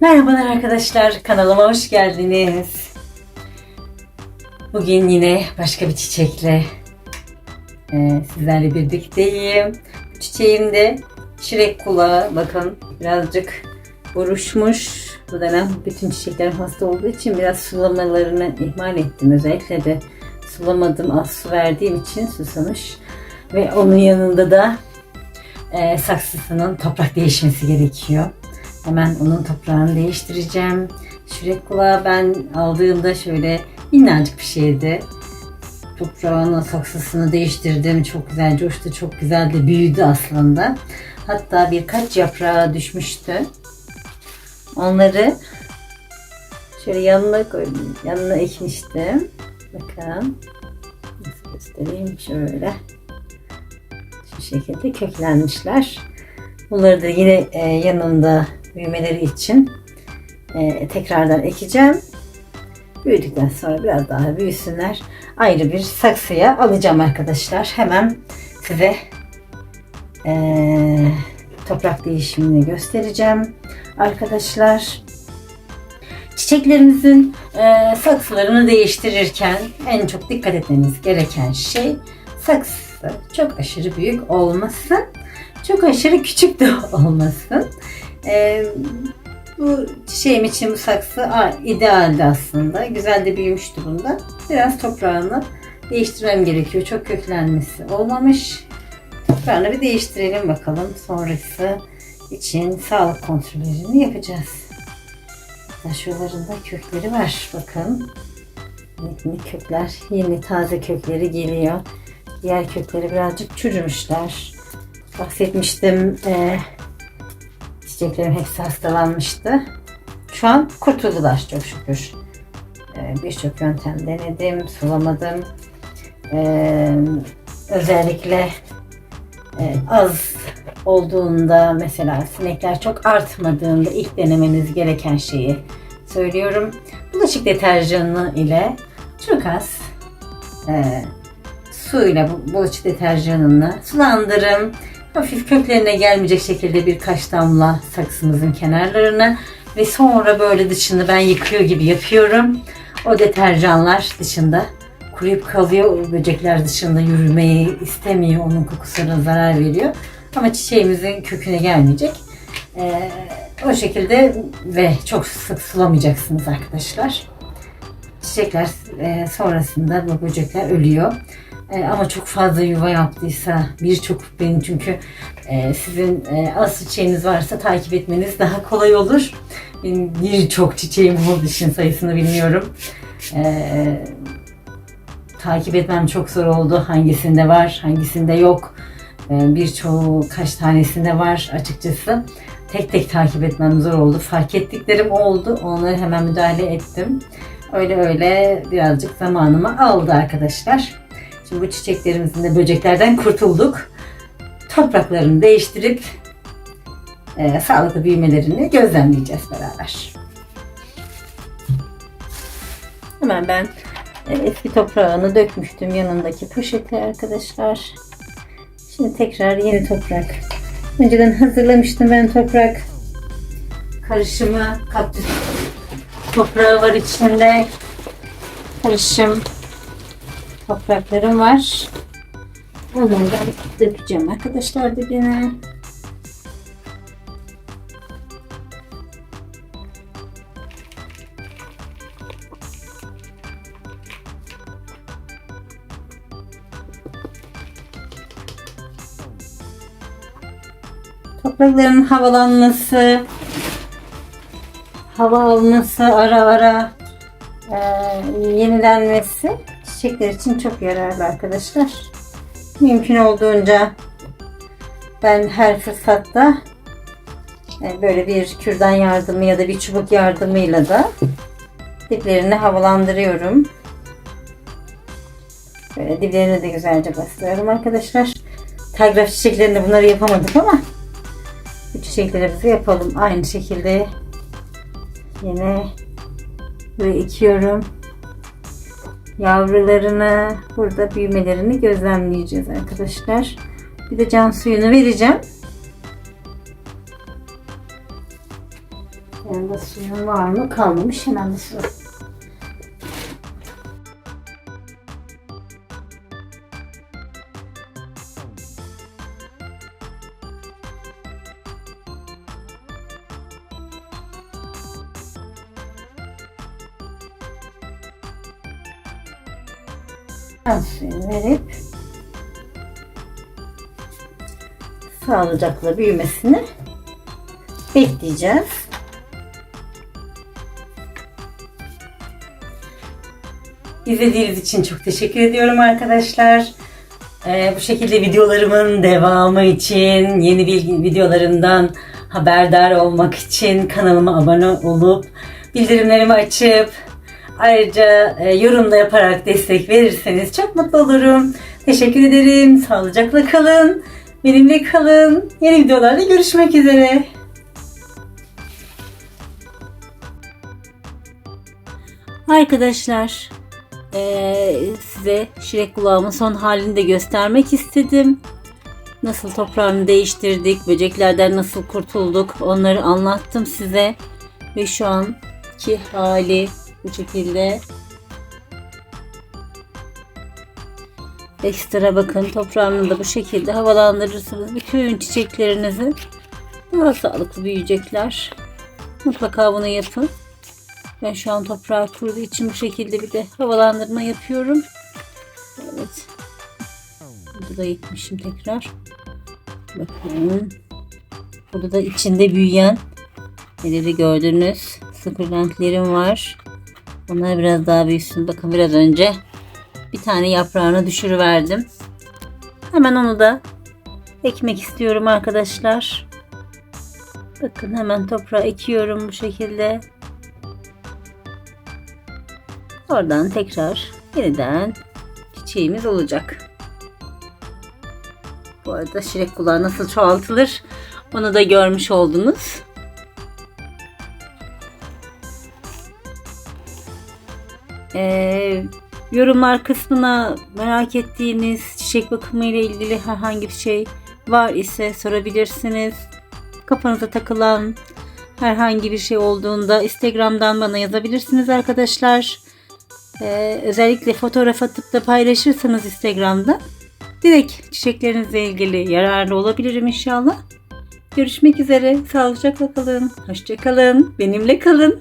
Merhabalar arkadaşlar, kanalıma hoş geldiniz. Bugün yine başka bir çiçekle e, sizlerle birlikteyim. Çiçeğim de çilek kulağı. Bakın birazcık buruşmuş. Bu dönem bütün çiçeklerim hasta olduğu için biraz sulamalarını ihmal ettim. Özellikle de sulamadım, az su verdiğim için susamış. Ve onun yanında da e, saksısının toprak değişmesi gerekiyor. Hemen onun toprağını değiştireceğim. Şürek kulağı ben aldığımda şöyle minnacık bir şeydi. Toprağını, saksısını değiştirdim. Çok güzel coştu, çok güzel de büyüdü aslında. Hatta birkaç yaprağı düşmüştü. Onları şöyle yanına koydum. Yanına ekmiştim. Bakın. Nasıl göstereyim şöyle. Şu şekilde köklenmişler. Bunları da yine e, yanında büyümeleri için e, tekrardan ekeceğim. Büyüdükten sonra biraz daha büyüsünler. Ayrı bir saksıya alacağım arkadaşlar. Hemen size e, toprak değişimini göstereceğim. Arkadaşlar çiçeklerimizin e, saksılarını değiştirirken en çok dikkat etmeniz gereken şey saksısı çok aşırı büyük olmasın. Çok aşırı küçük de olmasın. Ee, bu çiçeğim için bu saksı aa, idealdi aslında. Güzel de büyümüştü bunda. Biraz toprağını değiştirmem gerekiyor. Çok köklenmesi olmamış. Toprağını bir değiştirelim bakalım. Sonrası için sağlık kontrollerini yapacağız. Taşyolarında kökleri var. Bakın. Minik minik kökler. Yeni taze kökleri geliyor. Diğer kökleri birazcık çürümüşler bahsetmiştim. E, çiçeklerim hepsi hastalanmıştı. Şu an kurtuldular çok şükür. E, Birçok yöntem denedim, sulamadım. E, özellikle e, az olduğunda mesela sinekler çok artmadığında ilk denemeniz gereken şeyi söylüyorum. Bulaşık deterjanı ile çok az e, suyla bu bulaşık deterjanını sulandırın. Hafif köklerine gelmeyecek şekilde birkaç damla saksımızın kenarlarına ve sonra böyle dışını ben yıkıyor gibi yapıyorum. O deterjanlar dışında kuruyup kalıyor. Böcekler dışında yürümeyi istemiyor. Onun kokusuna zarar veriyor. Ama çiçeğimizin köküne gelmeyecek. Ee, o şekilde ve çok sık sulamayacaksınız arkadaşlar. Çiçekler e, sonrasında bu böcekler ölüyor. E, ama çok fazla yuva yaptıysa birçok benim çünkü e, sizin e, az çiçeğiniz varsa takip etmeniz daha kolay olur. Benim birçok çiçeğim olduğu için sayısını bilmiyorum. E, takip etmem çok zor oldu. Hangisinde var, hangisinde yok. E, birçoğu kaç tanesinde var açıkçası. Tek tek takip etmem zor oldu. Fark ettiklerim oldu. Onları hemen müdahale ettim. Öyle öyle birazcık zamanımı aldı arkadaşlar. Şimdi bu çiçeklerimizin de böceklerden kurtulduk. Topraklarını değiştirip e, sağlıklı büyümelerini gözlemleyeceğiz beraber. Hemen ben eski toprağını dökmüştüm yanındaki poşete arkadaşlar. Şimdi tekrar yeni toprak. Önceden hazırlamıştım ben toprak karışımı. Kaktüs toprağı var içinde. Karışım topraklarım var. Onlardan dökeceğim arkadaşlar dibine. Toprakların havalanması, hava alması, ara ara e, yenilenmesi çiçekler için çok yararlı arkadaşlar. Mümkün olduğunca ben her fırsatta e, böyle bir kürdan yardımı ya da bir çubuk yardımıyla da diplerini havalandırıyorum. Böyle diplerini de güzelce bastırıyorum arkadaşlar. Telgraf çiçeklerinde bunları yapamadık ama bu çiçeklerimizi yapalım. Aynı şekilde yine buraya ekiyorum yavrularını burada büyümelerini gözlemleyeceğiz arkadaşlar. Bir de can suyunu vereceğim. Yanında suyun var mı? Kalmamış. Hemen bir su. Ben suyunu verip sağlıcakla büyümesini bekleyeceğiz. İzlediğiniz için çok teşekkür ediyorum arkadaşlar. Ee, bu şekilde videolarımın devamı için, yeni bilgi videolarımdan haberdar olmak için kanalıma abone olup bildirimlerimi açıp ayrıca e, yorum da yaparak destek verirseniz çok mutlu olurum. Teşekkür ederim. Sağlıcakla kalın. Benimle kalın. Yeni videolarda görüşmek üzere. Arkadaşlar eee, size şirek kulağımın son halini de göstermek istedim. Nasıl toprağını değiştirdik, böceklerden nasıl kurtulduk onları anlattım size. Ve şu anki hali bu şekilde. Ekstra bakın toprağını da bu şekilde havalandırırsınız. Bütün çiçeklerinizi daha sağlıklı büyüyecekler. Mutlaka bunu yapın. Ben şu an toprağı kuruduğu için bu şekilde bir de havalandırma yapıyorum. Evet. Burada da yıkmışım tekrar. Bakın. Burada da içinde büyüyen neleri gördünüz. Sıkırlentlerim var. Onlar biraz daha büyüsün. Bakın biraz önce bir tane yaprağını düşürüverdim. Hemen onu da ekmek istiyorum arkadaşlar. Bakın hemen toprağa ekiyorum bu şekilde. Oradan tekrar yeniden çiçeğimiz olacak. Bu arada şirek kulağı nasıl çoğaltılır onu da görmüş oldunuz. Ee, yorumlar kısmına merak ettiğiniz çiçek bakımı ile ilgili herhangi bir şey var ise sorabilirsiniz. Kafanıza takılan herhangi bir şey olduğunda Instagram'dan bana yazabilirsiniz arkadaşlar. Ee, özellikle fotoğraf atıp da paylaşırsanız Instagram'da direkt çiçeklerinizle ilgili yararlı olabilirim inşallah. Görüşmek üzere. Sağlıcakla kalın. Hoşçakalın. Benimle kalın.